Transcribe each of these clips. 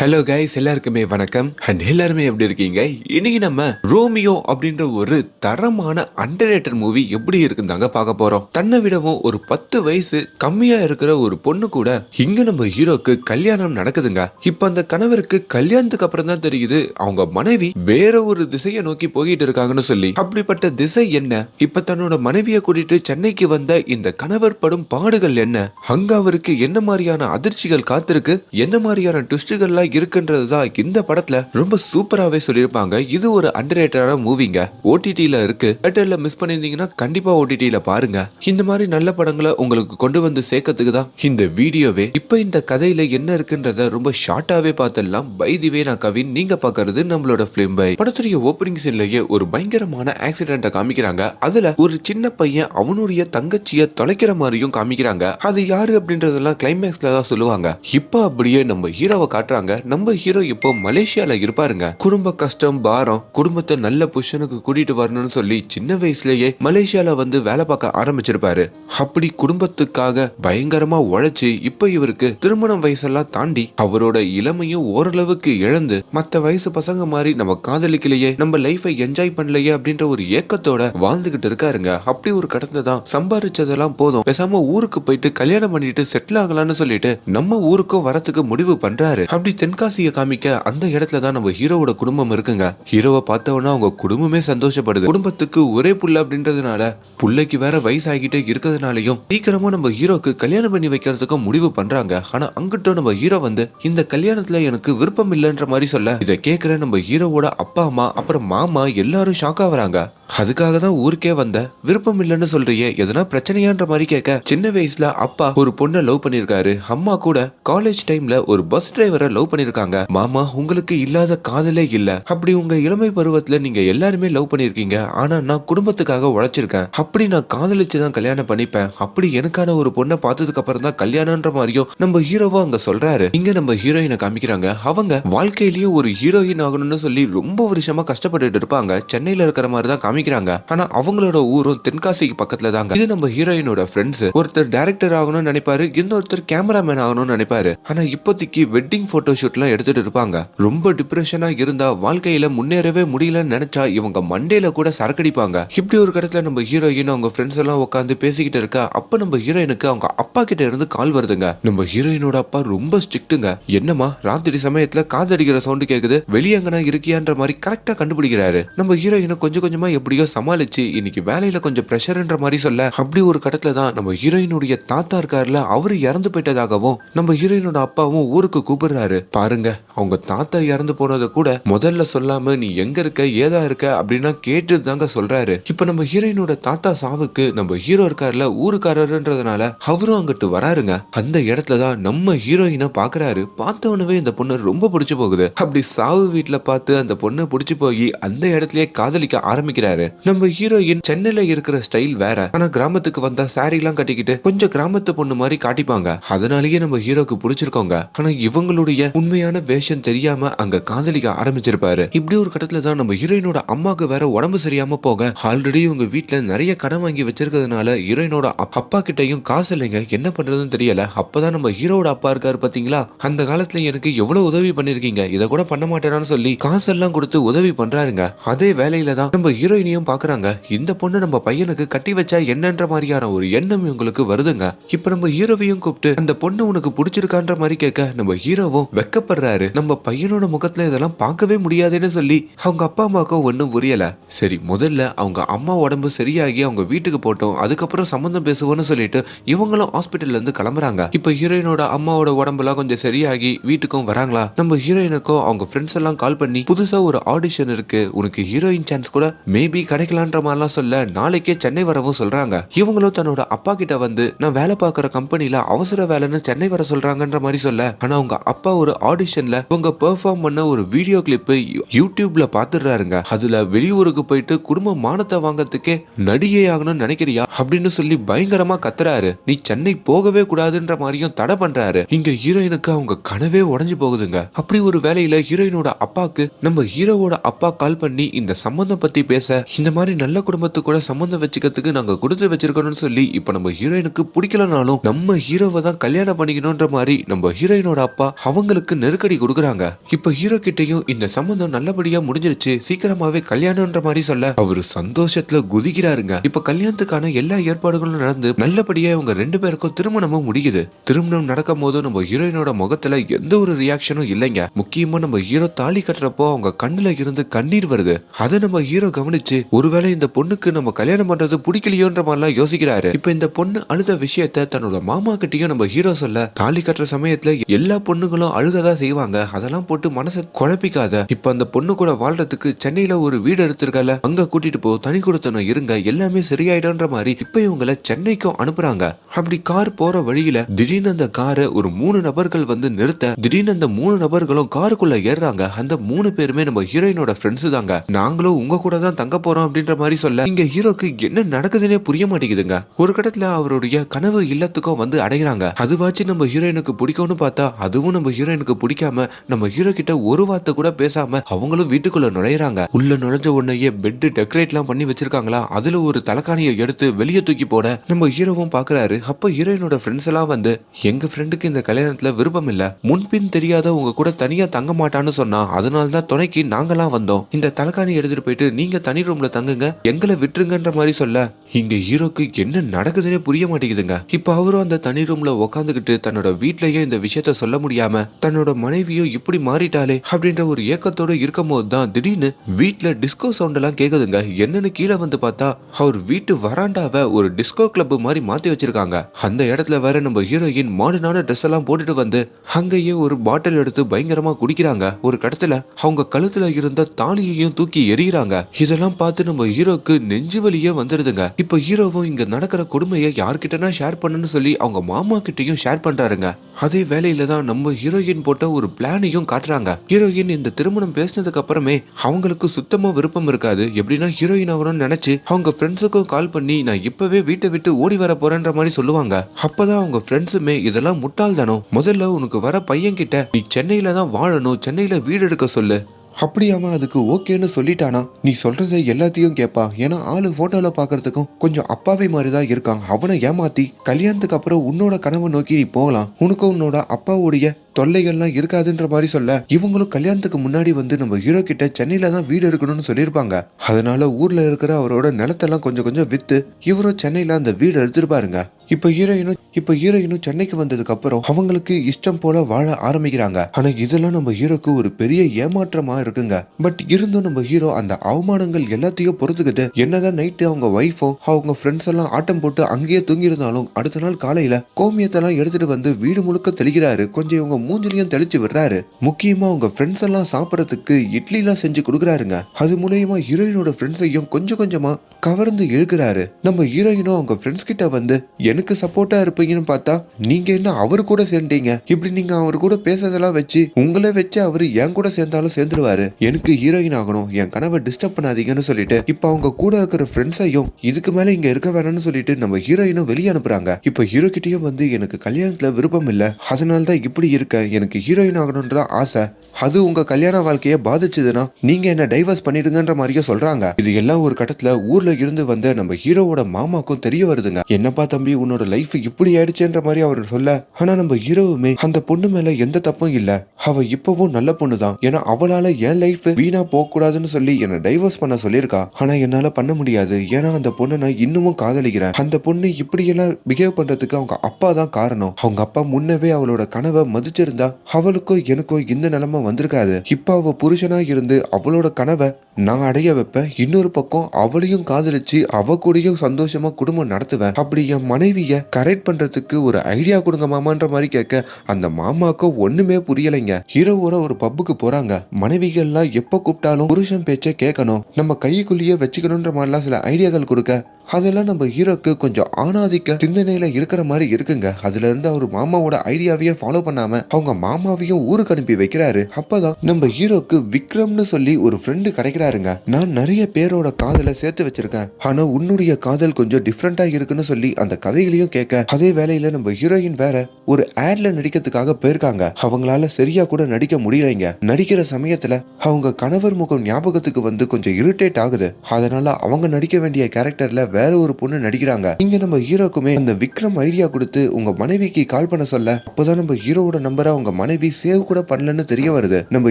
Hello guys எல்லாருக்குமே வணக்கம். And எல்லாருமே எப்படி இருக்கீங்க? இன்னைக்கு நம்ம ரோமியோ அப்படின்ற ஒரு தரமான அண்டர்ரேட்டட் மூவி எப்படி இருக்குந்தாங்க பார்க்க போறோம். தன்னை விடவும் ஒரு பத்து வயசு கம்மியா இருக்கிற ஒரு பொண்ணு கூட இங்க நம்ம ஹீரோக்கு கல்யாணம் நடக்குதுங்க. இப்ப அந்த கணவருக்கு கல்யாணத்துக்கு அப்புறம் தான் தெரியுது அவங்க மனைவி வேற ஒரு திசையை நோக்கி போயிட்டு இருக்காங்கன்னு சொல்லி. அப்படிப்பட்ட திசை என்ன? இப்ப தன்னோட மனைவியை கூட்டிட்டு சென்னைக்கு வந்த இந்த கணவர் படும் பாடுகள் என்ன? அங்க அவருக்கு என்ன மாதிரியான அதிர்ச்சிகள் காத்திருக்கு? என்ன மாதிரியான ட்விஸ்டுகள்லாம் இருக்குன்றது தான் இந்த படத்துல ரொம்ப சூப்பராகவே சொல்லியிருப்பாங்க. இது ஒரு அண்டர்ரேட்டடான மூவிங்க ஓடிடியில் இருக்கு. தேட்டரில் மிஸ் பண்ணியிருந்தீங்கன்னா கண்டிப்பா ஓடிடியில் பாருங்க. இந்த மாதிரி நல்ல படங்களை உங்களுக்கு கொண்டு வந்து சேர்க்கறதுக்கு தான் இந்த வீடியோவே. இப்போ இந்த கதையில என்ன இருக்குன்றத ரொம்ப ஷார்ட்டாவே பார்த்துடலாம். பைதிவே நான் கவின். நீங்க பார்க்கறது நம்மளோட ஃபிலிம் பை படத்துடைய ஓப்பனிங் சீன்லயே ஒரு பயங்கரமான ஆக்சிடென்ட்டை காமிக்கிறாங்க. அதுல ஒரு சின்ன பையன் அவனுடைய தங்கச்சியை தொலைக்கிற மாதிரியும் காமிக்கிறாங்க. அது யாரு அப்படின்றதெல்லாம் கிளைமேக்ஸ்ல தான் சொல்லுவாங்க. இப்போ அப்படியே நம்ம ஹீரோவை காட்டுறாங்க. நம்ம ஹீரோ இப்போ மலேசியால இருப்பாருங்க. குடும்ப கஷ்டம் பாரம் குடும்பத்தை நல்ல பொசிஷனுக்கு கூட்டிட்டு வரணும்னு சொல்லி சின்ன வயசுலயே மலேசியால வந்து வேலை பார்க்க ஆரம்பிச்சிருப்பாரு. அப்படி குடும்பத்துக்காக பயங்கரமா உழைச்சு இப்போ இவருக்கு திருமணம் வயசெல்லாம் தாண்டி அவரோட இளமையும் ஓரளவுக்கு இழந்து மத்த வயசு பசங்க மாதிரி நம்ம காதலிக்கலையே நம்ம லைஃபை என்ஜாய் பண்ணலையே அப்படின்ற ஒரு ஏக்கத்தோட வாழ்ந்துகிட்டு இருக்காருங்க. அப்படி ஒரு கடந்த தான் சம்பாரிச்சதெல்லாம் போதும். பேசாம ஊருக்கு போயிட்டு கல்யாணம் பண்ணிட்டு செட்டில் ஆகலாம்னு சொல்லிட்டு நம்ம ஊருக்கும் வரத்துக்கு முடிவு பண்றாரு. அப்படி தென்காசியை காமிக்க அந்த இடத்துல தான் நம்ம ஹீரோவோட குடும்பம் இருக்குங்க. ஹீரோவை பார்த்தவொன்னா அவங்க குடும்பமே சந்தோஷப்படுது. குடும்பத்துக்கு ஒரே புள்ள அப்படின்றதுனால புள்ளைக்கு வேற வயசாகிட்டே இருக்கிறதுனாலையும் சீக்கிரமா நம்ம ஹீரோக்கு கல்யாணம் பண்ணி வைக்கிறதுக்கும் முடிவு பண்றாங்க. ஆனா அங்கிட்டும் நம்ம ஹீரோ வந்து இந்த கல்யாணத்துல எனக்கு விருப்பம் இல்லைன்ற மாதிரி சொல்ல. இதை கேட்கிற நம்ம ஹீரோவோட அப்பா அம்மா அப்புறம் மாமா எல்லாரும் ஷாக் ஆகுறாங்க. அதுக்காக தான் ஊருக்கே வந்த. விருப்பம் இல்லைன்னு சொல்றியே எதனா பிரச்சனையான்ற மாதிரி கேட்க சின்ன வயசுல அப்பா ஒரு பொண்ணை லவ் பண்ணிருக்காரு அம்மா கூட காலேஜ் டைம்ல ஒரு பஸ் டிரைவரை லவ் பண்ணிருக்காங்க. மாமா உங்களுக்கு இல்லாத காதலே இல்ல. அப்படி உங்க இளமை பருவத்துல நீங்க எல்லாருமே லவ் பண்ணிருக்கீங்க. ஆனா நான் குடும்பத்துக்காக உழைச்சிருக்கேன். அப்படி நான் காதலிச்சு தான் கல்யாணம் பண்ணிப்பேன். அப்படி எனக்கான ஒரு பொண்ணை பார்த்ததுக்கு அப்புறம் தான் கல்யாணம்ன்ற மாதிரியும் நம்ம ஹீரோவா அங்க சொல்றாரு. இங்க நம்ம ஹீரோயினை காமிக்கிறாங்க. அவங்க வாழ்க்கையிலயும் ஒரு ஹீரோயின் ஆகணும்னு சொல்லி ரொம்ப வருஷமா கஷ்டப்பட்டுட்டு இருப்பாங்க. சென்னையில இருக்கிற மாதிரி தான் காமிக்கிறாங்க. ஆனா அவங்களோட ஊரும் தென்காசிக்கு பக்கத்துல தாங்க. இது நம்ம ஹீரோயினோட ஃப்ரெண்ட்ஸ் ஒருத்தர் டைரக்டர் ஆகணும்னு நினைப்பாரு. இன்னொருத்தர் கேமராமேன் ஆகணும்னு நினைப்பாரு. ஆனா இப்போதைக்கு வெட்டிங் போட்டோ ஷூட்லாம் எடுத்துட்டு இருப்பாங்க. ரொம்ப டிப்ரெஷனா இருந்தா வாழ்க்கையில முன்னேறவே முடியலன்னு நினைச்சா இவங்க மண்டேல கூட சரக்கடிப்பாங்க. இப்படி ஒரு கடத்துல நம்ம ஹீரோயின் அவங்க ஃப்ரெண்ட்ஸ் எல்லாம் உட்காந்து பேசிக்கிட்டு இருக்கா அப்ப நம்ம ஹீரோயினுக்கு அவங்க அப்பா கிட்ட இருந்து கால் வருதுங்க. நம்ம ஹீரோயினோட அப்பா ரொம்ப ஸ்ட்ரிக்ட்டுங்க என்னமா ராத்திரி சமயத்துல காதடிக்கிற சவுண்டு கேக்குது வெளியங்கனா இருக்கியான்ற மாதிரி கரெக்டா கண்டுபிடிக்கிறாரு. நம்ம ஹீரோயினை கொஞ்சம் கொஞ்சமா எப்படியோ சமாளிச்சு இன்னைக்கு வேலையில கொஞ்சம் ப்ரெஷர்ன்ற மாதிரி சொல்ல அப்படி ஒரு கடத்துல தான் நம்ம ஹீரோயினுடைய தாத்தா இருக்காருல அவரு இறந்து போயிட்டதாகவும் நம்ம ஹீரோயினோட அப்பாவும் ஊருக்கு கூப்பிடுறாரு. பாருங்க அவங்க தாத்தா இறந்து போனதை கூட முதல்ல சொல்லாம நீ எங்க இருக்க? ஏதா இருக்க? அப்படின்னா கேட்டு தாங்க சொல்றாரு. இப்ப நம்ம ஹீரோயினோட தாத்தா சாவுக்கு நம்ம ஹீரோ இருக்காருல ஊருக்காரருன்றதுனால அவரும் அங்கிட்டு வராருங்க. அந்த இடத்துல தான் நம்ம ஹீரோயினை பாக்குறாரு. பார்த்தவனவே இந்த பொண்ணு ரொம்ப பிடிச்சு போகுது. அப்படி சாவு வீட்டுல பார்த்து அந்த பொண்ணை பிடிச்சு போய் அந்த இடத்துலயே காதலிக்க ஆரம்பிக்கிறாரு. நம்ம ஹீரோயின் சென்னையில இருக்கிற ஸ்டைல் வேற. ஆனா கிராமத்துக்கு வந்தா சாரி எல்லாம் கட்டிக்கிட்டு கொஞ்சம் கிராமத்து பொண்ணு மாதிரி காட்டிப்பாங்க. அதனாலயே நம்ம ஹீரோக்கு பிடிச்சிருக்கோங்க. ஆனா இவங்களுடைய உண்மையான வேஷம் தெரியாம அங்க காதலிக்க ஆரம்பிச்சிருப்பாரு. இப்படி ஒரு கட்டத்துல தான் நம்ம ஹீரோயினோட அம்மாக்கு வேற உடம்பு சரியாம போக ஆல்ரெடி உங்க வீட்டுல நிறைய கடன் வாங்கி வச்சிருக்கிறதுனால ஹீரோயினோட அப்பா கிட்டையும் காசு இல்லைங்க என்ன பண்றதுன்னு தெரியல. அப்பதான் நம்ம ஹீரோட அப்பா இருக்காரு பாத்தீங்களா? அந்த காலத்துல எனக்கு எவ்வளவு உதவி பண்ணிருக்கீங்க? இதை கூட பண்ண மாட்டேனான்னு சொல்லி காசெல்லாம் கொடுத்து உதவி பண்றாருங்க. அதே வேலையில தான் நம்ம ஹீரோயினையும் பாக்குறாங்க. இந்த பொண்ணு நம்ம பையனுக்கு கட்டி வச்சா என்னன்ற மாதிரியான ஒரு எண்ணம் இவங்களுக்கு வருதுங்க. இப்ப நம்ம ஹீரோவையும் கூப்பிட்டு அந்த பொண்ணு உனக்கு பிடிச்சிருக்கான்ற மாதிரி கேட்க நம்ம ஹீரோவும் வெக்கப்படுறாரு நம்ம பையனோட முகத்துல இதெல்லாம் பார்க்கவே முடியாதுன்னு சொல்லி அவங்க அப்பா அம்மாவுக்கும் ஒன்றும் புரியல. சரி முதல்ல அவங்க அம்மா உடம்பு சரியாகி அவங்க வீட்டுக்கு போட்டோம். அதுக்கப்புறம் சம்மந்தம் பேசுவோம்னு சொல்லிட்டு இவங்களும் ஹாஸ்பிட்டல்ல இருந்து கிளம்புறாங்க. இப்ப ஹீரோயினோட அம்மாவோட உடம்புலாம் கொஞ்சம் சரியாகி வீட்டுக்கும் வராங்களா? நம்ம ஹீரோயினுக்கும் அவங்க ஃப்ரெண்ட்ஸ் எல்லாம் கால் பண்ணி புதுசா ஒரு ஆடிஷன் இருக்கு. உனக்கு ஹீரோயின் சான்ஸ் கூட மேபி கிடைக்கலான்ற மாதிரிலாம் சொல்ல நாளைக்கே சென்னை வரவும் சொல்றாங்க. இவங்களும் தன்னோட அப்பா கிட்ட வந்து நான் வேலை பார்க்குற கம்பெனியில அவசர வேலைன்னு சென்னை வர சொல்றாங்கன்ற மாதிரி சொல்ல. ஆனா அவங்க அப்பா ஒரு ஆடிஷன்ல இவங்க பெர்ஃபார்ம் பண்ண ஒரு வீடியோ கிளிப் யூடியூப்ல பாத்துடுறாருங்க. அதுல வெளியூருக்கு போயிட்டு குடும்ப மானத்தை வாங்கறதுக்கே நடிகை ஆகணும்னு நினைக்கிறியா? அப்படின்னு சொல்லி பயங்கரமா கத்துறாரு. நீ சென்னை போகவே கூடாதுன்ற மாதிரியும் தடை பண்றாரு. இங்க ஹீரோயினுக்கு அவங்க கனவே உடஞ்சு போகுதுங்க. அப்படி ஒரு வேலையில ஹீரோயினோட அப்பாக்கு நம்ம ஹீரோவோட அப்பா கால் பண்ணி இந்த சம்பந்தம் பத்தி பேச இந்த மாதிரி நல்ல குடும்பத்து கூட சம்பந்தம் வச்சுக்கிறதுக்கு நாங்க கொடுத்து வச்சிருக்கணும்னு சொல்லி இப்ப நம்ம ஹீரோயினுக்கு பிடிக்கலனாலும் நம்ம ஹீரோவை தான் கல்யாணம் பண்ணிக்கணும்ன்ற மாதிரி நம்ம ஹீரோயினோட அப்பா அவங்களுக்கு அவருக்கு நெருக்கடி கொடுக்குறாங்க. இப்ப ஹீரோ கிட்டயும் இந்த சம்பந்தம் நல்லபடியா முடிஞ்சிருச்சு சீக்கிரமாவே கல்யாணம்ன்ற மாதிரி சொல்ல. அவரு சந்தோஷத்துல குதிக்கிறாருங்க. இப்ப கல்யாணத்துக்கான எல்லா ஏற்பாடுகளும் நடந்து நல்லபடியா இவங்க ரெண்டு பேருக்கும் திருமணமும் முடியுது. திருமணம் நடக்கும் போது நம்ம ஹீரோயினோட முகத்துல எந்த ஒரு ரியாக்ஷனும் இல்லைங்க. முக்கியமா நம்ம ஹீரோ தாலி கட்டுறப்போ அவங்க கண்ணுல இருந்து கண்ணீர் வருது. அதை நம்ம ஹீரோ கவனிச்சு ஒருவேளை இந்த பொண்ணுக்கு நம்ம கல்யாணம் பண்றது பிடிக்கலையோன்ற மாதிரிலாம் யோசிக்கிறாரு. இப்ப இந்த பொண்ணு அழுத விஷயத்த தன்னோட மாமா கிட்டயும் நம்ம ஹீரோ சொல்ல தாலி கட்டுற சமயத்துல எல்லா பொண்ணுங்களும் அழுகதான் செய்வாங்க. அதெல்லாம் போட்டு மனசை குழப்பிக்காத. இப்ப அந்த பொண்ணு கூட வாழ்றதுக்கு சென்னையில ஒரு வீடு எடுத்திருக்கல அங்க கூட்டிட்டு போ தனி கொடுத்தனும் இருங்க எல்லாமே சரியாயிடும்ன்ற மாதிரி இப்ப இவங்களை சென்னைக்கும் அனுப்புறாங்க. அப்படி கார் போற வழியில திடீர்னு அந்த காரை ஒரு மூணு நபர்கள் வந்து நிறுத்த திடீர்னு அந்த மூணு நபர்களும் காருக்குள்ள ஏறுறாங்க. அந்த மூணு பேருமே நம்ம ஹீரோயினோட ஃப்ரெண்ட்ஸ் தாங்க. நாங்களும் உங்க கூட தான் தங்க போறோம் அப்படின்ற மாதிரி சொல்ல இங்க ஹீரோக்கு என்ன நடக்குதுன்னே புரிய மாட்டேங்குதுங்க. ஒரு கட்டத்துல அவருடைய கனவு இல்லத்துக்கும் வந்து அடைகிறாங்க அதுவாச்சு நம்ம ஹீரோயினுக்கு பிடிக்கும்னு பார்த்தா அதுவும் நம்ம ஹீரோயினுக்கு பிடிக்காம நம்ம ஹீரோ கிட்ட ஒரு வார்த்தை கூட பேசாம அவங்களும் வீட்டுக்குள்ள நுழையிறாங்க. உள்ள நுழைஞ்ச உடனேயே பெட் டெக்கரேட்லாம் பண்ணி வச்சிருக்காங்களா? அதுல ஒரு தலைக்காணியை எடுத்து வெளியே தூக்கி போட நம்ம ஹீரோவும் பாக்குறாரு. அப்ப ஹீரோயினோட ஃப்ரெண்ட்ஸ் எல்லாம் வந்து எங்க ஃப்ரெண்டுக்கு இந்த கல்யாணத்துல விருப்பம் இல்ல. முன்பின் தெரியாத உங்க கூட தனியா தங்க மாட்டான்னு சொன்னா அதனால தான் துணைக்கு நாங்கெல்லாம் வந்தோம். இந்த தலைக்காணி எடுத்துட்டு போயிட்டு நீங்க தனி ரூம்ல தங்குங்க. எங்களை விட்டுருங்கன்ற மாதிரி சொல்ல இங்க ஹீரோக்கு என்ன நடக்குதுன்னே புரிய மாட்டேங்குதுங்க. இப்ப அவரும் அந்த தனி ரூம்ல உக்காந்துக்கிட்டு தன்னோட வீட்லயே இந்த விஷயத்த சொல்ல முடியாம தன்னோட மனைவியும் இப்படி மாறிட்டாலே அப்படின்ற ஒரு ஏக்கத்தோட இருக்கும் போது தான் திடீர்னு வீட்ல டிஸ்கோ சவுண்ட் எல்லாம் கேக்குதுங்க. என்னன்னு கீழே வந்து பார்த்தா அவர் வீட்டு வராண்டாவை ஒரு டிஸ்கோ கிளப் மாதிரி மாத்தி வச்சிருக்காங்க. அந்த இடத்துல வேற நம்ம ஹீரோயின் மாடர்னான ட்ரெஸ் எல்லாம் போட்டுட்டு வந்து அங்கேயே ஒரு பாட்டில் எடுத்து பயங்கரமா குடிக்கிறாங்க. ஒரு கடத்துல அவங்க கழுத்துல இருந்த தாலியையும் தூக்கி எறிகிறாங்க. இதெல்லாம் பார்த்து நம்ம ஹீரோக்கு நெஞ்சு வலியே வந்துருதுங்க. இப்ப ஹீரோவும் இங்க நடக்கிற கொடுமையை யார்கிட்டனா ஷேர் பண்ணுன்னு சொல்லி அவங்க மாமா கிட்டையும் ஷேர் பண்றாருங்க. அதே வேலையில தான் நம்ம ஹீரோயின் போட்ட ஒரு பிளானையும் காட்டுறாங்க. ஹீரோயின் இந்த திருமணம் பேசினதுக்கு அப்புறமே அவங்களுக்கு சுத்தமா விருப்பம் இருக்காது. எப்படின்னா ஹீரோயின் ஆகணும்னு நினைச்சு அவங்க ஃப்ரெண்ட்ஸுக்கும் கால் பண்ணி நான் இப்பவே வீட்டை விட்டு ஓடி வர போறேன்ற மாதிரி சொல்லுவாங்க. அப்பதான் அவங்க ஃப்ரெண்ட்ஸுமே இதெல்லாம் முட்டாள்தானோ முதல்ல உனக்கு வர பையன் கிட்ட நீ சென்னையில தான் வாழணும். சென்னையில வீடு எடுக்க சொல்லு. அப்படி அவன் அதுக்கு ஓகேன்னு சொல்லிட்டானா? நீ சொல்றத எல்லாத்தையும் கேட்பா ஏன்னா ஆளு போட்டோல பாக்குறதுக்கும் கொஞ்சம் அப்பாவை மாதிரி தான் இருக்கான் அவனை ஏமாத்தி கல்யாணத்துக்கு அப்புறம் உன்னோட கனவை நோக்கி நீ போகலாம். உனக்கும் உன்னோட அப்பாவுடைய தொல்லைகள்லாம் இருக்காதுன்ற மாதிரி சொல்ல இவங்களும் கல்யாணத்துக்கு முன்னாடி வந்து நம்ம ஹீரோ கிட்ட சென்னையில தான் வீடு எடுக்கணும்னு சொல்லியிருப்பாங்க. அதனால ஊர்ல இருக்கிற அவரோட நிலத்தெல்லாம் கொஞ்சம் கொஞ்சம் வித்து இவரும் சென்னையில அந்த வீடு எடுத்திருப்பாருங்க இப்ப ஹீரோயினும் இப்ப ஹீரோயினும் சென்னைக்கு வந்ததுக்கு அப்புறம் அவங்களுக்கு இஷ்டம் போல வாழ ஆரம்பிக்கிறாங்க. ஆனா இதெல்லாம் நம்ம ஹீரோக்கு ஒரு பெரிய ஏமாற்றமா இருக்குங்க. பட் இருந்தும் நம்ம ஹீரோ அந்த அவமானங்கள் எல்லாத்தையும் பொறுத்துக்கிட்டு என்னதான் நைட்டு அவங்க ஒய்ஃபும் அவங்க ஃப்ரெண்ட்ஸ் எல்லாம் ஆட்டம் போட்டு அங்கேயே தூங்கி இருந்தாலும் அடுத்த நாள் காலையில கோமியத்தெல்லாம் எடுத்துட்டு வந்து வீடு முழுக்க தெளிக்கிறாரு. கொஞ்சம் இவங்க மூஞ்சிலையும் தெளிச்சு விடுறாரு. முக்கியமா அவங்க ஃப்ரெண்ட்ஸ் எல்லாம் சாப்பிடறதுக்கு இட்லி எல்லாம் செஞ்சு கொடுக்குறாருங்க. அது மூலயமா ஹீரோயினோட ஃப்ரெண்ட்ஸையும் கொஞ்சம் கொஞ்சமா கவர்ந்து இழுக்கிறாரு. நம்ம ஹீரோயினும் அவங்க ஃப்ரெண்ட்ஸ் கிட்ட வந்து எனக்கு சப்போர்ட்டா இருப்பீங்கன்னு பார்த்தா நீங்க என்ன அவரு கூட சேர்ந்தீங்க? இப்படி நீங்க அவர் கூட பேசுறதெல்லாம் வச்சு உங்களே வச்சு அவரு என் கூட சேர்ந்தாலும் சேர்ந்துருவாரு. எனக்கு ஹீரோயின் ஆகணும் என் கனவை டிஸ்டர்ப் பண்ணாதீங்கன்னு சொல்லிட்டு இப்ப அவங்க கூட இருக்கிற ஃப்ரெண்ட்ஸையும் இதுக்கு மேல இங்க இருக்க வேணாம்னு சொல்லிட்டு நம்ம ஹீரோயினும் வெளியே அனுப்புறாங்க. இப்ப ஹீரோ கிட்டயும் வந்து எனக்கு கல்யாணத்துல விருப்பம் இல்ல. அதனால தான் இப்படி இருக்கு. இருக்கேன் எனக்கு ஹீரோயின் ஆகணும்ன்றதான் ஆசை. அது உங்க கல்யாண வாழ்க்கையை பாதிச்சதுன்னா நீங்க என்ன டைவர்ஸ் பண்ணிடுங்கன்ற மாதிரியே சொல்றாங்க. இது எல்லாம் ஒரு கட்டத்துல ஊர்ல இருந்து வந்த நம்ம ஹீரோவோட மாமாக்கும் தெரிய வருதுங்க. என்னப்பா தம்பி உன்னோட லைஃப் இப்படி ஆயிடுச்சுன்ற மாதிரி அவர் சொல்ல ஆனா நம்ம ஹீரோவுமே அந்த பொண்ணு மேல எந்த தப்பும் இல்ல. அவ இப்பவும் நல்ல பொண்ணு தான் ஏன்னா அவளால என் லைஃப் வீணா போக கூடாதுன்னு சொல்லி என்ன டைவர்ஸ் பண்ண சொல்லியிருக்கா. ஆனா என்னால பண்ண முடியாது. ஏன்னா அந்த பொண்ணை நான் இன்னமும் காதலிக்கிறேன். அந்த பொண்ணு இப்படியெல்லாம் பிஹேவ் பண்றதுக்கு அவங்க அப்பா தான் காரணம். அவங்க அப்பா முன்னவே அவளோட கனவை மதிச்சிருந்தா அவளுக்கோ எனக்கோ இந்த நிலைமை வந்திருக்காது. இப்ப அவ புருஷனா இருந்து அவளோட கனவை நான் அடைய வைப்பேன். இன்னொரு பக்கம் அவளையும் காதலிச்சு அவ கூடயும் சந்தோஷமா குடும்பம் நடத்துவேன். அப்படி என் மனைவிய கரெக்ட் பண்றதுக்கு ஒரு ஐடியா கொடுங்க மாமான்ற மாதிரி கேட்க அந்த மாமாக்கு ஒண்ணுமே புரியலைங்க. ஹீரோவோட ஒரு பப்புக்கு போறாங்க. மனைவிகள்லாம் எப்ப கூப்பிட்டாலும் புருஷன் பேச்சை கேட்கணும். நம்ம கைக்குள்ளேயே வச்சுக்கணுன்ற மாதிரிலாம் சில ஐடியாக்கள் கொடுக்க அதெல்லாம் நம்ம ஹீரோக்கு கொஞ்சம் ஆணாதிக்க சிந்தனையில இருக்கிற மாதிரி இருக்குங்க. அதுல இருந்து அவர் மாமாவோட ஐடியாவையே ஃபாலோ பண்ணாம அவங்க மாமாவையும் ஊருக்கு அனுப்பி வைக்கிறாரு. அப்பதான் நம்ம ஹீரோக்கு விக்ரம்னு சொல்லி ஒரு ஃப்ரெண்டு கிடைக்கிறாருங்க. நான் நிறைய பேரோட காதலை சேர்த்து வச்சிருக்கேன். ஆனா உன்னுடைய காதல் கொஞ்சம் டிஃப்ரெண்டா இருக்குன்னு சொல்லி அந்த கதைகளையும் கேட்க அதே வேலையில நம்ம ஹீரோயின் வேற ஒரு ஆட்ல நடிக்கிறதுக்காக போயிருக்காங்க. அவங்களால சரியா கூட நடிக்க முடியலைங்க. நடிக்கிற சமயத்துல அவங்க கணவர் முகம் ஞாபகத்துக்கு வந்து கொஞ்சம் இரிட்டேட் ஆகுது. அதனால அவங்க நடிக்க வேண்டிய கேரக்டர்ல வேற ஒரு பொண்ணு நடிக்கிறாங்க. இங்க நம்ம ஹீரோக்குமே அந்த விக்ரம் ஐடியா கொடுத்து உங்க மனைவிக்கு கால் பண்ண சொல்ல அப்போதான் நம்ம ஹீரோவோட நம்பரை அவங்க மனைவி சேவ் கூட பண்ணலன்னு தெரிய வருது. நம்ம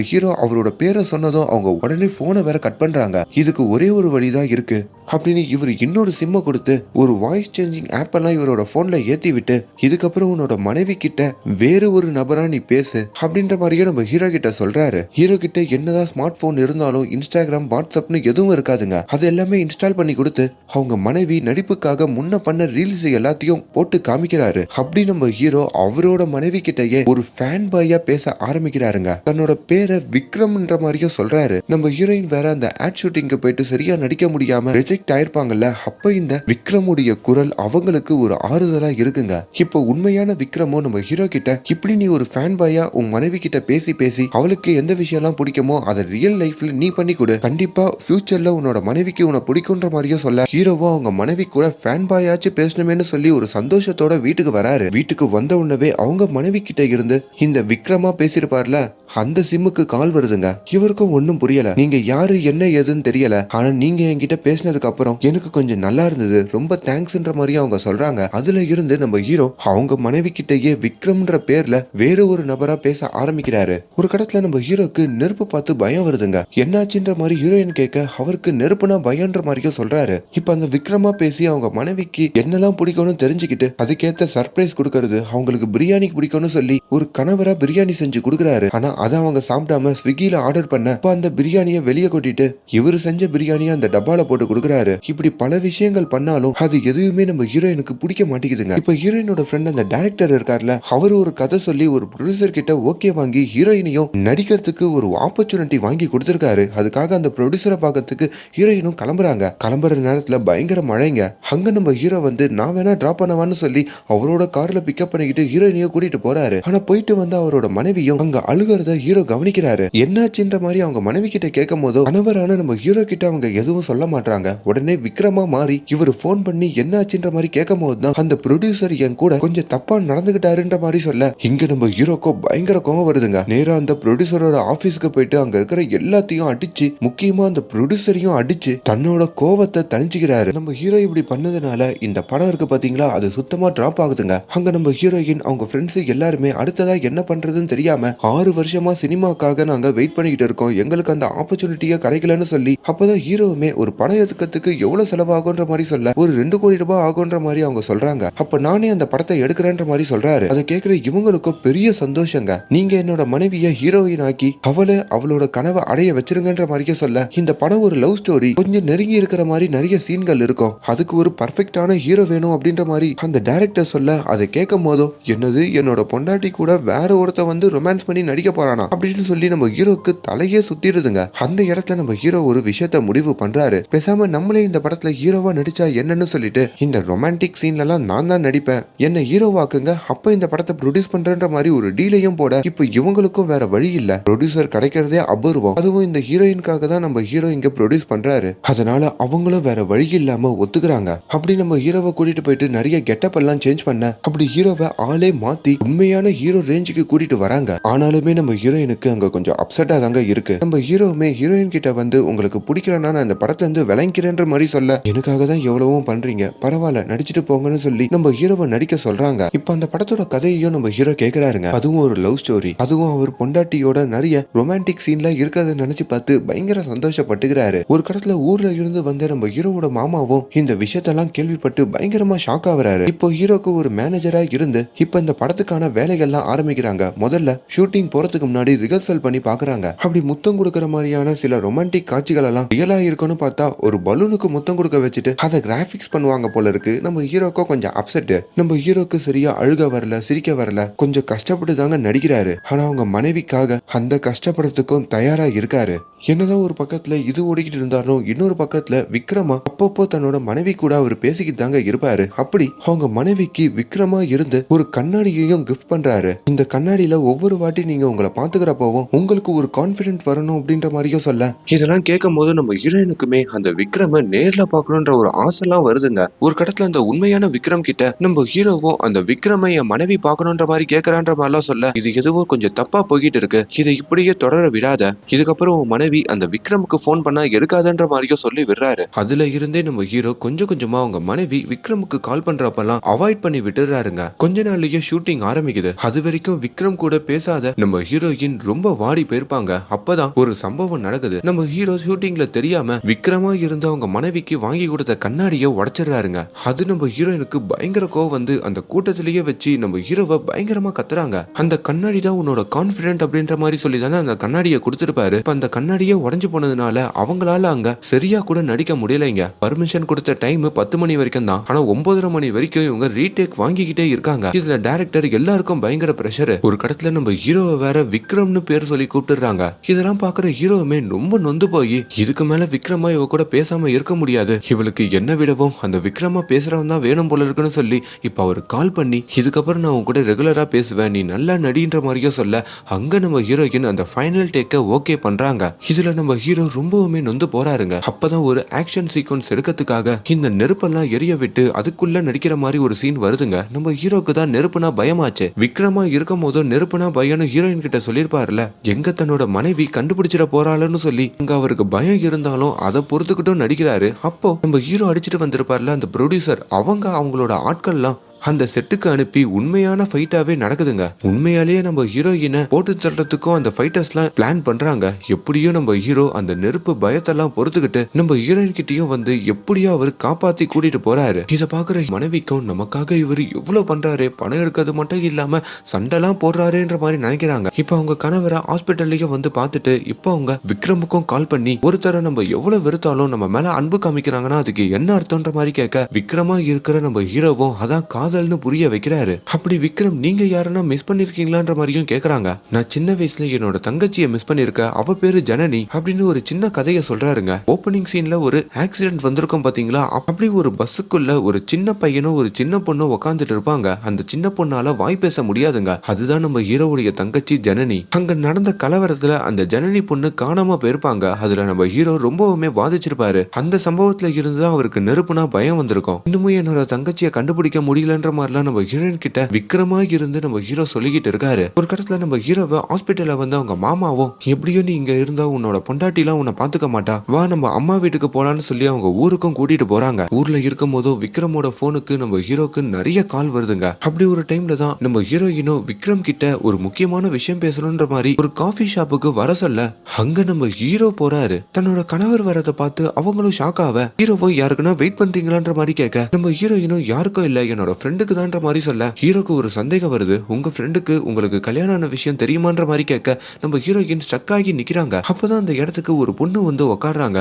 ஹீரோ அவரோட பேரை சொன்னதும் அவங்க உடனே போனை வேற கட் பண்றாங்க. இதுக்கு ஒரே ஒரு வழிதான் இருக்கு. அப்படின்னு இவர் இன்னொரு சிம்மை கொடுத்து ஒரு வாய்ஸ் சேஞ்சிங் ஆப்பெல்லாம் இவரோட போன்ல ஏத்தி விட்டு இதுக்கப்புறம் உன்னோட மனைவி கிட்ட வேற ஒரு நபரா நீ பேசு அப்படின்ற மாதிரியே நம்ம ஹீரோ கிட்ட சொல்றாரு. ஹீரோ கிட்ட என்னதான் ஸ்மார்ட் போன் இருந்தாலும் இன்ஸ்டாகிராம் வாட்ஸ்அப்னு எதுவும் இருக்காதுங்க. அது எல்லாமே இன்ஸ்டால் பண்ணி கொடுத்து அவங்க மனைவி நடிப்புக்காக முன்ன பண்ண ரீல்ஸ் எல்லாத்தையும் போட்டு காமிக்கிறாரு. அப்படி நம்ம ஹீரோ அவரோட மனைவி கிட்டயே ஒரு ஃபேன் பாயா பேச ஆரம்பிக்கிறாருங்க. தன்னோட பேரை விக்ரம்ன்ற மாதிரியும் சொல்றாரு. நம்ம ஹீரோயின் வேற அந்த ஆட் ஷூட்டிங்க்கு போயிட்டு சரியா நடிக்க முடியாம ரிஜெக்ட் ஆயிருப்பாங்கல்ல அப்ப இந்த விக்ரமுடைய குரல் அவங்களுக்கு ஒரு ஆறுதலா இருக்குங்க. இப்போ உண்மையான விக்ரமோ நம்ம ஹீரோ கிட்ட இப்படி நீ ஒரு ஃபேன் பாயா உன் மனைவி கிட்ட பேசி பேசி அவளுக்கு எந்த விஷயம்லாம் பிடிக்குமோ அதை ரியல் லைஃப்ல நீ பண்ணி கொடு. கண்டிப்பா ஃபியூச்சர்ல உன்னோட மனைவிக்கு உன்னை பிடிக்குன்ற மாதிரியோ சொல்ல. ஹீரோவோ அவங்க மனைவி கூட ஃபேன் பாயாச்சும் பேசணுமேனு சொல்லி ஒரு சந்தோஷத்தோட வீட்டுக்கு வராரு. வீட்டுக்கு வந்த உடனே அவங்க மனைவி கிட்ட இருந்து இந்த விக்ரமா பேசியிருப்பார்ல அந்த சிம்முக்கு கால் வருதுங்க. இவருக்கும் ஒன்னும் புரியல. நீங்க யாரு என்ன ஏதுன்னு தெரியல. ஆனா நீங்க என்கிட்ட பேசினதுக்கு அப்புறம் எனக்கு கொஞ்சம் நல்லா இருந்தது. ரொம்ப தேங்க்ஸ்ன்ற மாதிரி அவங்க சொல்றாங்க. அதுல இருந்து நம்ம ஹீரோ அவங்க மனைவி கிட்டயே விக்ரம்ன்ற பேர்ல வேற ஒரு நபரா பேச ஆரம்பிக்கிறாரு. ஒரு கடத்துல நம்ம ஹீரோக்கு நெருப்பு பார்த்து பயம் வருதுங்க. என்னாச்சுன்ற மாதிரி ஹீரோயின் கேட்க அவருக்கு நெருப்புனா பயம்ன்ற மாதிரியும் சொல்றாரு. இப்ப அந்த விக்ரமா பேசி அவங்க மனைவிக்கு என்னெல்லாம் பிடிக்கும்னு தெரிஞ்சுக்கிட்டு அதுக்கேத்த சர்ப்ரைஸ் கொடுக்கறது அவங்களுக்கு பிரியாணி பிடிக்கும்னு சொல்லி ஒரு கணவரா பிரியாணி செஞ்சு கொடுக்குறாரு. ஆனா அதை அவங்க சாப்பிடாம ஸ்விக்கில ஆர்டர் பண்ண இப்ப அந்த பிரியாணியை வெளியே கொட்டிட்டு இவரு செஞ்ச பிரியாணியை அந்த டப்பால போட்டு கொடுக்குறாரு. இப்படி பல விஷயங்கள் பண்ணாலும் அது எதுவுமே நம்ம ஹீரோயினுக்கு பிடிக்க மாட்டேங்குதுங்க. இப்ப ஹீரோயினோட ஃப்ரெண்ட் அந்த டைரக்டர் இருக்கார்ல அவர் ஒரு கதை சொல்லி ஒரு ப்ரொடியூசர் கிட்ட ஓகே வாங்கி ஹீரோயினையும் நடிக்கிறதுக்கு ஒரு ஆப்பர்ச்சுனிட்டி வாங்கி கொடுத்திருக்காரு. அதுக்காக அந்த ப்ரொடியூசரை பார்க்கறதுக்கு ஹீரோயினும் கிளம்புறாங்க. கிளம்புற நேரத்துல பயங்கர மழைங்க. அங்க நம்ம ஹீரோ வந்து நான் வேணா டிராப் பண்ணவான்னு சொல்லி அவரோட கார்ல பிக்கப் பண்ணிக்கிட்டு ஹீரோயினையும் கூட்டிட்டு போறாரு. ஆனா போயிட்டு வந்து அவரோட மனைவியும் அங்க அழுகிறத ஹீரோ கவனிக்கிறாரு. என்னாச்சுன்ற மாதிரி அவங்க மனைவி கிட்ட கேட்கும் போதோ கணவரான நம்ம ஹீரோ கிட்ட அவங்க எதுவும் சொல்ல மாட்டாங்க உடனே விக்ரமா மாறி இவர் போன் பண்ணி என்னாச்சுன்ற மாதிரி கேட்கும் போது தான் அந்த ப்ரொடியூசர் என் கூட கொஞ்சம் தப்பா நடந்துகிட்டாருன்ற மாதிரி சொல்ல இங்க நம்ம ஹீரோக்கோ பயங்கர கோவம் வருதுங்க. நேரா அந்த ப்ரொடியூசரோட ஆபீஸ்க்கு போயிட்டு அங்க இருக்கிற எல்லாத்தையும் அடிச்சு முக்கியமா அந்த ப்ரொடியூசரையும் அடிச்சு தன்னோட கோவத்தை தணிச்சுக்கிறாரு. நம்ம ஹீரோ இப்படி பண்ணதுனால இந்த படம் இருக்கு பாத்தீங்களா? அது சுத்தமா டிராப் ஆகுதுங்க. அங்க நம்ம ஹீரோயின் அவங்க ஃப்ரெண்ட்ஸ் எல்லாருமே அடுத்ததா என்ன பண்றதுன்னு தெரியாம ஆறு வருஷமா சினிமாக்காக நாங்க வெயிட் பண்ணிக்கிட்டு இருக்கோம். எங்களுக்கு அந்த ஆப்பர்ச்சுனிட்டியா கிடைக்கலன்னு சொல்லி அப்பதான் ஹீரோவுமே ஒரு படம் எடுக்கிறதுக்கு எவ்வளவு செலவாகுன்ற மாதிரி சொல்ல ஒரு ரெண்டு கோடி ரூபாய் ஆகுன்ற மாதிரி அவங்க சொல்றாங்க. அப்ப நானே அந்த படத்தை எடுக்கிறேன்ற மாதிரி சொல்றாரு. அதை கேட்கிற இவங்களுக்கும் பெரிய சந்தோஷங்க. நீங்க என்னோட மனைவிய ஹீரோயின் ஆக்கி அவளை அவளோட கனவை அடைய வச்சிருங்கன்ற மாதிரியே சொல்ல இந்த படம் ஒரு லவ் ஸ்டோரி கொஞ்சம் நெருங்கி இருக்கிற மாதிரி நிறைய சீன்கள் இருக்கும். அதுக்கு ஒரு பர்ஃபெக்டான ஹீரோ வேணும் அப்படின்ற மாதிரி அந்த டைரக்டர் சொல்ல அதை கேட்கும் போதோ என்னது என்னோட பொண்டாட்டி கூட வேற ஒருத்த வந்து ரொமான்ஸ் பண்ணி நடிக்க போறானா அப்படின்னு சொல்லி நம்ம ஹீரோக்கு தலையே சுத்திடுதுங்க. அந்த இடத்துல நம்ம ஹீரோ ஒரு விஷயத்த முடிவு பண்றாரு. பேசாம நம்மளே இந்த படத்துல ஹீரோவா நடிச்சா என்னன்னு சொல்லிட்டு இந்த ரொமான்டிக் சீன்லலாம் நான் தான் நடிப்பேன். என்ன ஹீரோவாக்குங்க? அப்ப இந்த படத்தை ப்ரொடியூஸ் பண்ணுறன்ற மாதிரி ஒரு டீலையும் போட இப்போ இவங்களுக்கும் வேற வழி இல்ல. ப்ரொடியூசர் கிடைக்கிறதே அபூர்வம். அதுவும் இந்த ஹீரோயின்காக தான் நம்ம ஹீரோ இங்க ப்ரொடியூஸ் பண்றாரு. அதனால அவங்களும் வேற வழி இல்லாம ஒத்துக்கிறாங்க. அப்படி நம்ம ஹீரோவை கூட்டிட்டு போயிட்டு நிறைய கெட்டப் எல்லாம் சேஞ்ச் பண்ண அப்படி ஹீரோவை ஆளே மாத்தி உண்மையான ஹீரோ ரேஞ்சுக்கு கூட்டிட்டு வராங்க. ஆனாலுமே நம்ம ஹீரோயினுக்கு அங்க கொஞ்சம் அப்செட்டா தாங்க இருக்கு. நம்ம ஹீரோவுமே ஹீரோயின் கிட்ட வந்து உங்களுக்கு பிடிக்கிறனா நான் அந்த படத்துல இருந்து என்ற மாதிரி சொல்ல எனக்காக தான் எவ்வளவும் பண்றீங்க? பரவாயில்ல நடிச்சுட்டு போங்கன்னு சொல்லி நம்ம ஹீரோவை நடிக்க சொல்றாங்க. இப்ப அந்த படத்தோட கதையையும் நம்ம ஹீரோ கேக்குறாருங்க. அதுவும் ஒரு லவ் ஸ்டோரி. அதுவும் அவர் பொண்டாட்டியோட நிறைய ரொமான்டிக் சீன்ல இருக்கிறத நினைச்சு பார்த்து பயங்கர சந்தோஷப்பட்டுக்கிறாரு. ஒரு கடத்துல ஊர்ல இருந்து வந்த நம்ம ஹீரோவோட மாமாவும் இந்த விஷயத்தெல்லாம் கேள்விப்பட்டு பயங்கரமா ஷாக் ஆகுறாரு. இப்போ ஹீரோக்கு ஒரு மேனேஜரா இருந்து இப்ப இந்த படத்துக்கான வேலைகள்லாம் ஆரம்பிக்கிறாங்க. முதல்ல ஷூட்டிங் போறதுக்கு முன்னாடி ரிஹர்சல் பண்ணி பாக்குறாங்க. அப்படி முத்தம் கொடுக்கற மாதிரியான சில ரொமான்டிக் காட்சிகள் எல்லாம் ரியலா இருக்கும்னு பார்த்தா ஒரு பலூனுக்கு முத்தம் கொடுக்க வச்சுட்டு அதை கிராபிக்ஸ் பண்ணுவாங்க போல இருக்கு. நம்ம ஹீரோக்கோ கொஞ்சம் அப்செட் நம்ம ஹீரோக்கு சரியா அழுக வரல சிரிக்க வரல கொஞ்சம் கஷ்டப்பட்டு தாங்க நடிக்கிறாரு. ஆனா அவங்க மனைவிக்காக அந்த கஷ்டப்படுறதுக்கும் தயாரா இருக்காரு. என்னதான் ஒரு பக்கத்துல இது ஓடிக்கிட்டு இருந்தாலும் இன்னொரு பக்கத்துல விக்ரமா அப்பப்போ தன்னோட மனைவி கூட அவர் பேசிக்கிட்டு தாங்க இருப்பாரு. அப்படி அவங்க மனைவிக்கு விக்ரமா இருந்து ஒரு கண்ணாடியையும் கிஃப்ட் பண்றாரு. இந்த கண்ணாடியில ஒவ்வொரு வாட்டி நீங்க உங்களை பாத்துக்கிறப்பவும் உங்களுக்கு ஒரு கான்பிடென்ட் வரணும் அப்படின்ற மாதிரியும் சொல்ல. இதெல்லாம் கேட்கும் போது நம்ம ஹீரோயினுக்குமே அந்த விக்ரம் நேர்ல பாக்கணும்ன்ற ஒரு ஆசைலாம் வருதுங்க. ஒரு கடத்துல அந்த உண்மையான விக்ரம் கிட்ட நம்ம ஹீரோவும் அந்த விக்ரமை என் மனைவி பாக்கணும்ன்ற மாதிரி கேக்குறான்ற மாதிரிலாம் சொல்ல இது எதுவோ கொஞ்சம் தப்பா போய்கிட்டு இருக்கு. இதை இப்படியே தொடர விடாத. இதுக்கப்புறம் உன் மனைவி அந்த விக்ரமுக்கு போன் பண்ணா எடுக்காதன்ற மாதிரியும் சொல்லி விடுறாரு. அதுல இருந்தே நம்ம ஹீரோ ஹீரோ கொஞ்சம் கொஞ்சமா அவங்க மனைவி விக்ரமுக்கு கால் பண்றப்பெல்லாம் அவாய்ட் பண்ணி விட்டுறாருங்க கொஞ்ச நாள்லயே ஷூட்டிங் ஆரம்பிக்குது. அது வரைக்கும் விக்ரம் கூட பேசாத நம்ம ஹீரோயின் ரொம்ப வாடி போயிருப்பாங்க. அப்பதான் ஒரு சம்பவம் நடக்குது. நம்ம ஹீரோ ஷூட்டிங்ல தெரியாம விக்ரமா இருந்த அவங்க மனைவிக்கு வாங்கி கொடுத்த கண்ணாடியை உடைச்சிடுறாருங்க. அது நம்ம ஹீரோயினுக்கு பயங்கர கோவம் வந்து அந்த கூட்டத்திலேயே வச்சு நம்ம ஹீரோவை பயங்கரமா கத்துறாங்க. அந்த கண்ணாடி தான் உன்னோட கான்பிடென்ட் அப்படின்ற மாதிரி சொல்லி தானே அந்த கண்ணாடியை கொடுத்துருப்பாரு. இப்ப அந்த கண்ணாடியே உடஞ்சு போனதுனால அவங்களால அங்க சரியா கூட நடிக்க முடியலைங்க. பர்மிஷன் கொடுத்த டைம் பத்து மணி வரைக்கும் தான். ஆனா ஒன்பதரை மணி வரைக்கும் இவங்க ரீடேக் வாங்கிக்கிட்டே இருக்காங்க. இதுல டைரக்டர் எல்லாருக்கும் பயங்கர பிரஷர் ஒரு கடத்துல நம்ம ஹீரோவை வேற விக்ரம்னு பேர் சொல்லி கூப்பிட்டுறாங்க. இதெல்லாம் பாக்குற ஹீரோவுமே ரொம்ப நொந்து போய் இதுக்கு மேல விக்ரமா இவ கூட பேசாம இருக்க முடியாது. இவளுக்கு என்ன விடவும்? அந்த விக்ரமா பேசுறவன் தான் வேணும் போல இருக்குன்னு சொல்லி இப்ப அவர் கால் பண்ணி இதுக்கப்புறம் நான் உன் கூட ரெகுலரா பேசுவேன் நீ நல்லா நடின்ற மாதிரியும் சொல்ல அங்க நம்ம ஹீரோயின் அந்த ஃபைனல் டேக்க ஓகே பண்றாங்க. இதுல நம்ம ஹீரோ ரொம்பவுமே நொந்து போறாருங்க. அப்பதான் ஒரு ஆக்ஷன் சீக்வன்ஸ் எடுக்கிறதுக்காக இந்த நெருப்பெல்லாம் எரிய விட்டு அதுக்குள்ள நடிக்கிற மாதிரி ஒரு சீன் வருதுங்க. நம்ம ஹீரோக்கு தான் நெருப்புனா பயமாச்சு. விக்ரமா இருக்கும் போதும் நெருப்புனா பயம்னு ஹீரோயின் கிட்ட சொல்லியிருப்பாருல எங்க தன்னோட மனைவி கண்டுபிடிச்சிட போறாளுன்னு சொல்லி அங்க அவருக்கு பயம் இருந்தாலும் அதை பொறுத்துக்கிட்டும் அடிக்கிறாரு அப்போ நம்ம ஹீரோ அடிச்சிட்டு வந்திருப்பார்ல அந்த ப்ரொடியூசர் அவங்க அவங்களோட ஆட்கள்லாம். அந்த செட்டுக்கு அனுப்பி உண்மையான ஃபைட்டாவே நடக்குதுங்க. உண்மையாலேயே நம்ம ஹீரோயினை போட்டு தள்ளுறதுக்கும் அந்த ஃபைட்டர்ஸ்லாம் பிளான் பண்றாங்க. எப்படியோ நம்ம ஹீரோ அந்த நெருப்பு பயத்தெல்லாம் பொறுத்துக்கிட்டு நம்ம ஹீரோயின் கிட்டயும் வந்து எப்படியோ அவர் காப்பாத்தி கூட்டிட்டு போறாரு. இதை பாக்குற மனைவிக்கும் நமக்காக இவர் எவ்வளோ பண்றாரு. பணம் எடுக்கிறது மட்டும் இல்லாம சண்டைலாம் போடுறாருன்ற மாதிரி நினைக்கிறாங்க. இப்ப அவங்க கணவரை ஹாஸ்பிட்டல்லையும் வந்து பார்த்துட்டு இப்போ அவங்க விக்ரமுக்கும் கால் பண்ணி ஒருத்தரை நம்ம எவ்வளவு வெறுத்தாலும் நம்ம மேல அன்பு காமிக்கிறாங்கன்னா அதுக்கு என்ன அர்த்தம்ன்ற மாதிரி கேட்க விக்ரமா இருக்கிற நம்ம ஹீரோவும் அதான் காதல்னு புரிய வைக்கிறாரு. அப்படி விக்ரம் நீங்க யாருன்னா மிஸ் பண்ணிருக்கீங்களான்ற மாதிரியும் கேக்குறாங்க. நான் சின்ன வயசுல என்னோட தங்கச்சியை மிஸ் பண்ணிருக்க அவ பேரு ஜனனி அப்படின்னு ஒரு சின்ன கதையை சொல்றாருங்க. ஓப்பனிங் சீன்ல ஒரு ஆக்சிடென்ட் வந்திருக்கும் பாத்தீங்களா? அப்படி ஒரு பஸ்ஸுக்குள்ள ஒரு சின்ன பையனும் ஒரு சின்ன பொண்ணும் உட்காந்துட்டு இருப்பாங்க. அந்த சின்ன பொண்ணால வாய் பேச முடியாதுங்க. அதுதான் நம்ம ஹீரோவுடைய தங்கச்சி ஜனனி. அங்க நடந்த கலவரத்துல அந்த ஜனனி பொண்ணு காணாம போயிருப்பாங்க. அதுல நம்ம ஹீரோ ரொம்பவுமே பாதிச்சிருப்பாரு அந்த சம்பவத்துல இருந்து தான் அவருக்கு நெருப்புனா பயம் வந்திருக்கும். இன்னமும் என்னோட தங்கச்சியை கண்டுபிடிக்க இல்லைன்ற மாதிரிலாம் நம்ம ஹீரோயின் கிட்ட விக்ரமா இருந்து நம்ம ஹீரோ சொல்லிக்கிட்டு இருக்காரு. ஒரு கடத்துல நம்ம ஹீரோவை ஹாஸ்பிட்டல்ல வந்து அவங்க மாமாவோ எப்படியோ நீ இங்க இருந்தா உன்னோட பொண்டாட்டிலாம் உன்னை பாத்துக்க மாட்டா. வா நம்ம அம்மா வீட்டுக்கு போலான்னு சொல்லி அவங்க ஊருக்கும் கூட்டிட்டு போறாங்க. ஊர்ல இருக்கும் போதும் விக்ரமோட போனுக்கு நம்ம ஹீரோக்கு நிறைய கால் வருதுங்க. அப்படி ஒரு டைம்ல தான் நம்ம ஹீரோயினும் விக்ரம் கிட்ட ஒரு முக்கியமான விஷயம் பேசணும்ன்ற மாதிரி ஒரு காஃபி ஷாப்புக்கு வர சொல்ல அங்க நம்ம ஹீரோ போறாரு. தன்னோட கணவர் வரதை பார்த்து அவங்களும் ஷாக் ஆவ ஹீரோவும் யாருக்குன்னா வெயிட் பண்றீங்களான்ற மாதிரி கேட்க நம்ம ஹீரோயினும் யாருக்கும் இல்ல என்னோட ஃப்ரெண்டுக்கு தான்ற மாதிரி சொல்ல ஹீரோக்கு ஒரு சந்தேகம் வருது. உங்க ஃப்ரெண்டுக்கு உங்களுக்கு கல்யாணம் ஆன விஷயம் தெரியுமான்ற மாதிரி கேட்க நம்ம ஹீரோயின் ஸ்டக் ஆகி நிக்கிறாங்க. அப்பதான் அந்த இடத்துக்கு ஒரு பொண்ணு வந்து உக்காடுறாங்க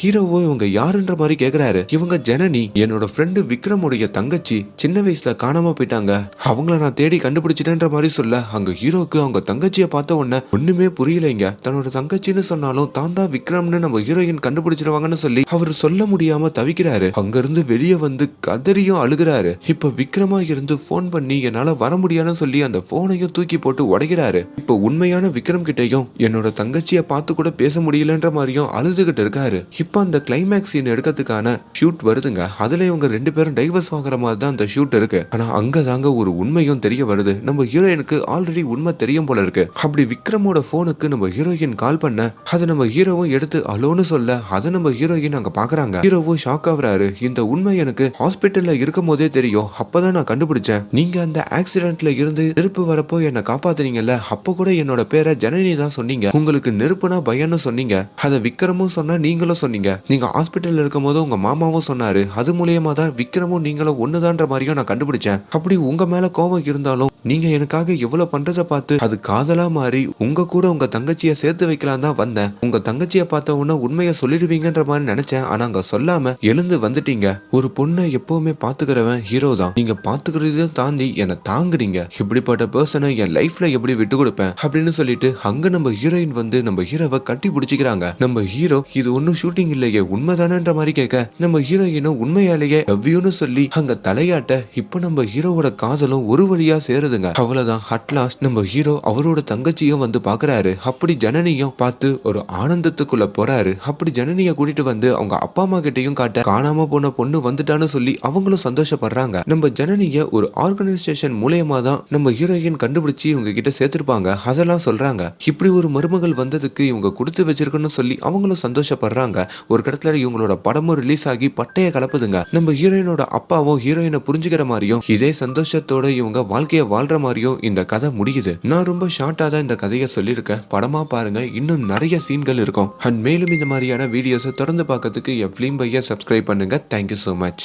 ஹீரோவோ இவங்க யாருன்ற மாதிரி கேக்குறாரு. இவங்க ஜனனி என்னோட ஃப்ரெண்டு விக்ரமுடைய தங்கச்சி சின்ன வயசுல காணாம போயிட்டாங்க. அவங்கள நான் தேடி கண்டுபிடிச்சிட்டேன்ற மாதிரி சொல்ல அங்க ஹீரோக்கு அவங்க தங்கச்சியை பார்த்த உடனே ஒண்ணுமே புரியலைங்க. தன்னோட தங்கச்சின்னு சொன்னாலும் தான் தான் விக்ரம்னு நம்ம ஹீரோயின் கண்டுபிடிச்சிருவாங்கன்னு சொல்லி அவர் சொல்ல முடியாம தவிக்கிறாரு. அங்க இருந்து வெளியே வந்து கதறியும் அழுகிறாரு. இப்ப விக்ரமா இருந்து ஃபோன் பண்ணி என்னால வர முடியாதுன்னு சொல்லி அந்த போனையும் தூக்கி போட்டு உடைக்கிறாரு. இப்ப உண்மையான விக்ரம் கிட்டையும் என்னோட தங்கச்சியை பார்த்து கூட பேச முடியலன்ற மாதிரியும் அழுதுகிட்டு இருக்காரு. இப்போ அந்த கிளைமேக்ஸ் சீன் எடுக்கிறதுக்கான ஷூட் வருதுங்க. அதுல இவங்க ரெண்டு பேரும் டைவர்ஸ் வாங்குற மாதிரி தான் அந்த ஷூட் இருக்கு. ஆனா அங்க தாங்க ஒரு உண்மையும் தெரிய வருது. நம்ம ஹீரோயினுக்கு ஆல்ரெடி உண்மை தெரியும் போல இருக்கு. அப்படி விக்ரமோட போனுக்கு நம்ம ஹீரோயின் கால் பண்ண அதை நம்ம ஹீரோவும் எடுத்து அலோன்னு சொல்ல அதை நம்ம ஹீரோயின் அங்க பாக்குறாங்க. ஹீரோவும் ஷாக் ஆகுறாரு. இந்த உண்மை எனக்கு ஹாஸ்பிட்டல்ல இருக்கும் போதே தெரியும். அப்பதான் நான் கண்டுபிடிச்சேன். நீங்க அந்த ஆக்சிடென்ட்ல இருந்து நெருப்பு வரப்போ என்ன காப்பாத்துனீங்கல்ல அப்போ கூட என்னோட பேரை ஜனனி தான் சொன்னீங்க. உங்களுக்கு நெருப்புனா பயம்னு சொன்னீங்க. அதை விக்ரமும் சொன்னா நீங்களும் சொன்னீங்க. நீங்க ஹாஸ்பிட்டல்ல இருக்கும் போது உங்க மாமாவும் சொன்னாரு அது மூலியமா தான் விக்ரமும் நீங்களும் ஒண்ணுதான்ற மாதிரியும் நான் கண்டுபிடிச்சேன். அப்படி உங்க மேல கோபம் இருந்தாலும் நீங்க எனக்காக எவ்வளவு பண்றத பார்த்து அது காதலா மாறி உங்க கூட உங்க தங்கச்சிய சேர்த்து வைக்கலாம் தான் வந்தேன். உங்க தங்கச்சிய பார்த்த உடனே உண்மையை சொல்லிடுவீங்கன்ற மாதிரி நினைச்சேன். ஆனா அங்க சொல்லாம எழுந்து வந்துட்டீங்க. ஒரு பொண்ணை எப்பவுமே பாத்துக்கிறவன் ஹீரோ தான். நீங்க பாத்துக்கிறதையும் தாண்டி என்னை தாங்குறீங்க. இப்படிப்பட்ட பர்சனை என் லைஃப்ல எப்படி விட்டு கொடுப்பேன்? அப்படின்னு சொல்லிட்டு அங்க நம்ம ஹீரோயின் வந்து நம்ம ஹீரோவை கட்டி பிடிச்சிக்கிறாங்க. நம்ம ஹீரோ இது ஒன்னும் ஷூட்டிங் இல்லையே உண்மைதானன்ற மாதிரி கேட்க நம்ம ஹீரோயினும் உண்மையாலேயே லவ்யூன்னு சொல்லி அங்க தலையாட்ட இப்ப நம்ம ஹீரோவோட காதலும் ஒரு வழியா சேருது. முடிஞ்சிருதுங்க அவ்வளவுதான் அட்லாஸ்ட் நம்ம ஹீரோ அவரோட தங்கச்சியும் வந்து பாக்குறாரு. அப்படி ஜனனியும் பார்த்து ஒரு ஆனந்தத்துக்குள்ள போறாரு. அப்படி ஜனனிய கூட்டிட்டு வந்து அவங்க அப்பா அம்மா கிட்டையும் காட்ட காணாம போன பொண்ணு வந்துட்டான்னு சொல்லி அவங்களும் சந்தோஷப்படுறாங்க. நம்ம ஜனனிய ஒரு ஆர்கனைசேஷன் மூலியமா தான் நம்ம ஹீரோயின் கண்டுபிடிச்சு இவங்க கிட்ட சேர்த்திருப்பாங்க. அதெல்லாம் சொல்றாங்க. இப்படி ஒரு மருமகள் வந்ததுக்கு இவங்க கொடுத்து வச்சிருக்கணும்னு சொல்லி அவங்களும் சந்தோஷப்படுறாங்க. ஒரு இடத்துல இவங்களோட படமும் ரிலீஸ் ஆகி பட்டைய கலப்புதுங்க. நம்ம ஹீரோயினோட அப்பாவும் ஹீரோயினை புரிஞ்சுக்கிற மாதிரியும் இதே சந்தோஷத்தோட இவங்க வாழ்க்கையை வாழ்ற மாதிரியும் இந்த கதை முடியுது. நான் ரொம்ப ஷார்ட்டாக தான் இந்த கதையை சொல்லியிருக்கேன். படமா பாருங்க இன்னும் நிறைய சீன்கள் இருக்கும். அண்ட் மேலும் இந்த மாதிரியான வீடியோஸை தொடர்ந்து பார்க்கறதுக்கு என் ஃபிலிம் பையை சப்ஸ்கிரைப் பண்ணுங்க. Thank you so much